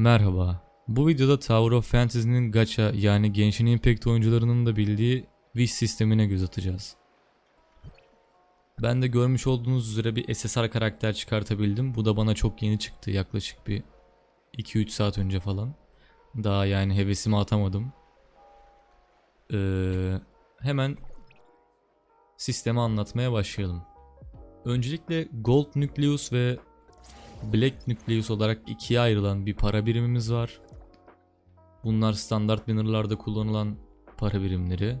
Merhaba. Bu videoda Tower of Fantasy'nin gacha yani Genshin Impact oyuncularının da bildiği wish sistemine göz atacağız. Ben de görmüş olduğunuz üzere bir SSR karakter çıkartabildim. Bu da bana çok yeni çıktı. Yaklaşık bir 2-3 saat önce falan. Daha yani hevesimi atamadım. Ee, hemen sistemi anlatmaya başlayalım. Öncelikle Gold Nucleus ve Black Nucleus olarak ikiye ayrılan bir para birimimiz var. Bunlar standart bannerlarda kullanılan para birimleri.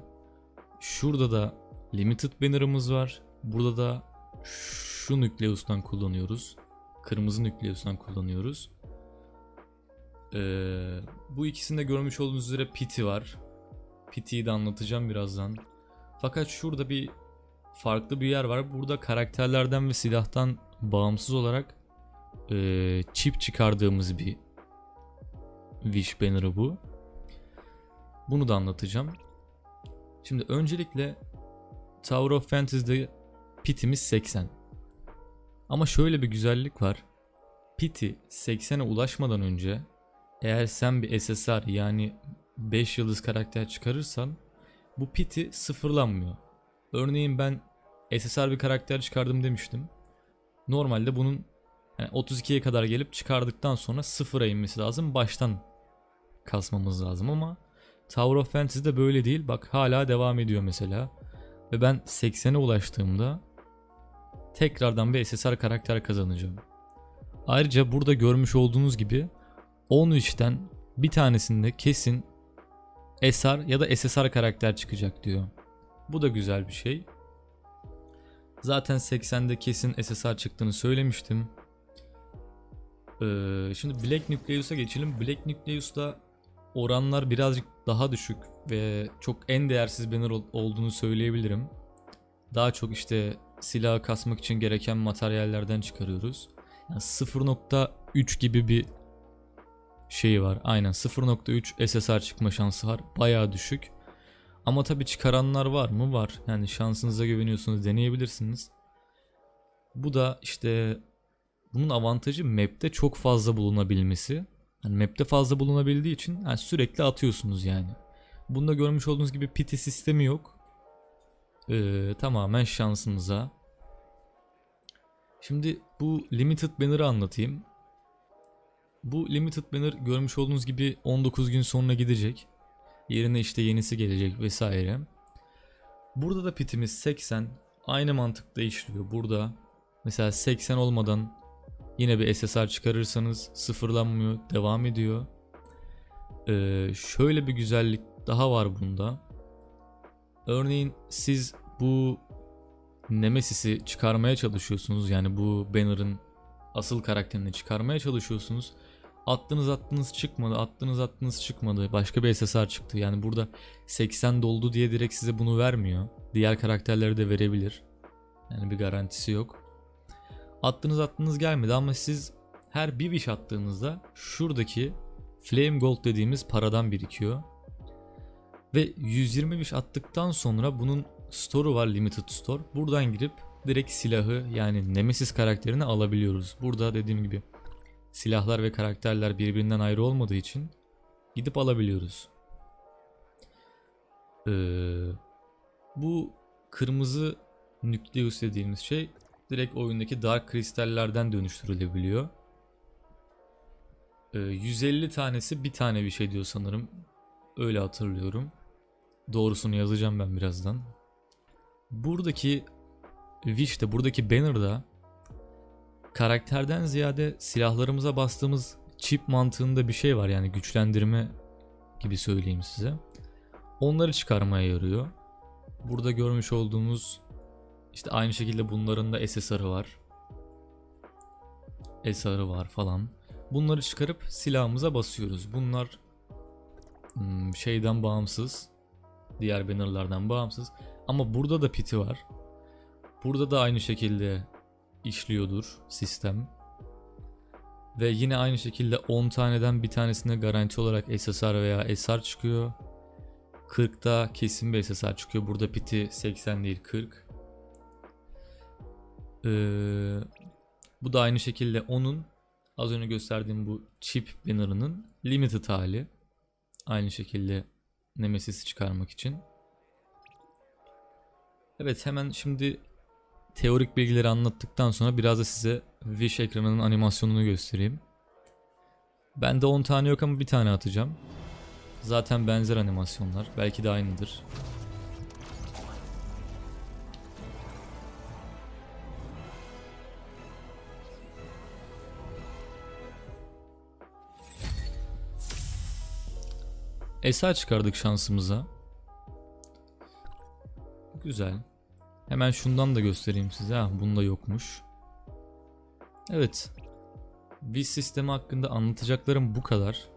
Şurada da Limited banner'ımız var. Burada da şu Nucleus'tan kullanıyoruz. Kırmızı Nucleus'tan kullanıyoruz. Ee, bu ikisinde görmüş olduğunuz üzere Pity var. Pity'yi de anlatacağım birazdan. Fakat şurada bir farklı bir yer var. Burada karakterlerden ve silahtan bağımsız olarak e, çip çıkardığımız bir Wish banner'ı bu. Bunu da anlatacağım. Şimdi öncelikle Tower of Fantasy'de pitimiz 80. Ama şöyle bir güzellik var. Piti 80'e ulaşmadan önce eğer sen bir SSR yani 5 yıldız karakter çıkarırsan bu piti sıfırlanmıyor. Örneğin ben SSR bir karakter çıkardım demiştim. Normalde bunun yani 32'ye kadar gelip çıkardıktan sonra sıfıra inmesi lazım. Baştan kasmamız lazım ama Tower of Fantasy'de böyle değil. Bak hala devam ediyor mesela. Ve ben 80'e ulaştığımda tekrardan bir SSR karakter kazanacağım. Ayrıca burada görmüş olduğunuz gibi 10 işten bir tanesinde kesin SR ya da SSR karakter çıkacak diyor. Bu da güzel bir şey. Zaten 80'de kesin SSR çıktığını söylemiştim. Ee, şimdi Black Nucleus'a geçelim. Black Nucleus'ta oranlar birazcık daha düşük ve çok en değersiz banner ol- olduğunu söyleyebilirim. Daha çok işte silah kasmak için gereken materyallerden çıkarıyoruz. Yani 0.3 gibi bir şeyi var. Aynen 0.3 SSR çıkma şansı var. Bayağı düşük. Ama tabii çıkaranlar var mı? Var. Yani şansınıza güveniyorsunuz deneyebilirsiniz. Bu da işte bunun avantajı map'te çok fazla bulunabilmesi. Yani map'te fazla bulunabildiği için yani sürekli atıyorsunuz yani. Bunda görmüş olduğunuz gibi pity sistemi yok. Ee, tamamen şansınıza. Şimdi bu limited banner'ı anlatayım. Bu limited banner görmüş olduğunuz gibi 19 gün sonra gidecek. Yerine işte yenisi gelecek vesaire. Burada da pitimiz 80. Aynı mantıkta işliyor. Burada mesela 80 olmadan yine bir SSR çıkarırsanız sıfırlanmıyor, devam ediyor. Ee, şöyle bir güzellik daha var bunda. Örneğin siz bu Nemesis'i çıkarmaya çalışıyorsunuz. Yani bu banner'ın asıl karakterini çıkarmaya çalışıyorsunuz. Attınız attınız çıkmadı, attınız attınız çıkmadı. Başka bir SSR çıktı. Yani burada 80 doldu diye direkt size bunu vermiyor. Diğer karakterleri de verebilir. Yani bir garantisi yok. Attınız attınız gelmedi ama siz her bir wish attığınızda şuradaki Flame Gold dediğimiz paradan birikiyor. Ve 120 wish attıktan sonra bunun store'u var limited store. Buradan girip direkt silahı yani Nemesis karakterini alabiliyoruz. Burada dediğim gibi silahlar ve karakterler birbirinden ayrı olmadığı için gidip alabiliyoruz. Ee, bu kırmızı nükleus dediğimiz şey direkt oyundaki dark kristallerden dönüştürülebiliyor. Ee, 150 tanesi bir tane bir şey diyor sanırım. Öyle hatırlıyorum. Doğrusunu yazacağım ben birazdan. Buradaki Wish'te, buradaki banner'da karakterden ziyade silahlarımıza bastığımız chip mantığında bir şey var yani güçlendirme gibi söyleyeyim size. Onları çıkarmaya yarıyor. Burada görmüş olduğumuz işte aynı şekilde bunların da SSR'ı var. SR'ı var falan. Bunları çıkarıp silahımıza basıyoruz. Bunlar hmm, şeyden bağımsız. Diğer bannerlardan bağımsız. Ama burada da piti var. Burada da aynı şekilde işliyordur sistem. Ve yine aynı şekilde 10 taneden bir tanesine garanti olarak SSR veya SR çıkıyor. 40'da kesin bir SSR çıkıyor. Burada piti 80 değil 40. Ee, bu da aynı şekilde onun Az önce gösterdiğim bu chip banner'ının limited hali. Aynı şekilde Nemesis'i çıkarmak için. Evet hemen şimdi teorik bilgileri anlattıktan sonra biraz da size Wish ekranının animasyonunu göstereyim. Bende 10 tane yok ama bir tane atacağım. Zaten benzer animasyonlar. Belki de aynıdır. Esa çıkardık şansımıza. Güzel. Hemen şundan da göstereyim size. Ha, bunda yokmuş. Evet. Wish sistemi hakkında anlatacaklarım bu kadar.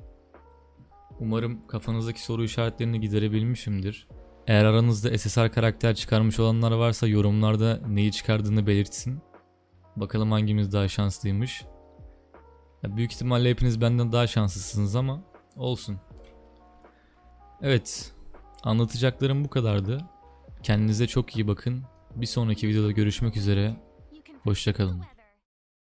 Umarım kafanızdaki soru işaretlerini giderebilmişimdir. Eğer aranızda SSR karakter çıkarmış olanlar varsa yorumlarda neyi çıkardığını belirtsin. Bakalım hangimiz daha şanslıymış. Ya büyük ihtimalle hepiniz benden daha şanslısınız ama olsun. Evet. Anlatacaklarım bu kadardı. Kendinize çok iyi bakın. Bir sonraki videoda görüşmek üzere. Hoşçakalın.